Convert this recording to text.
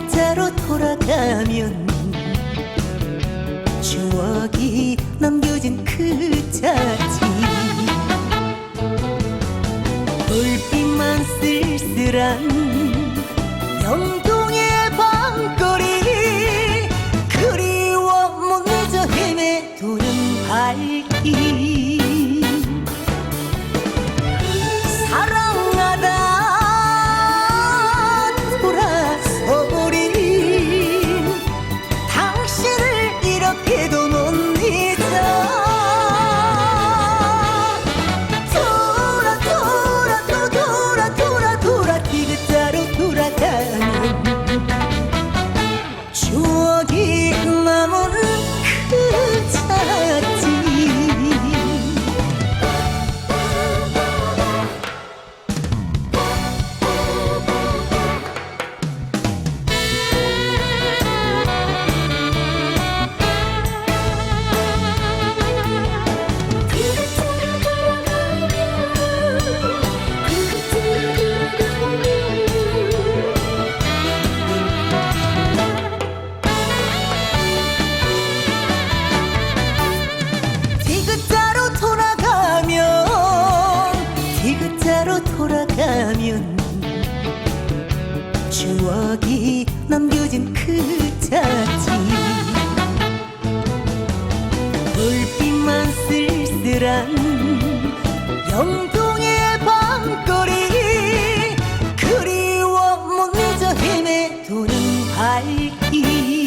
그때로 돌아가면 추억이 남겨진 그 돌아가면 추억이 남겨진 그 자지. 불빛만 쓸쓸한 영동의 밤거리 그리워 먼저 헤매도는 밝기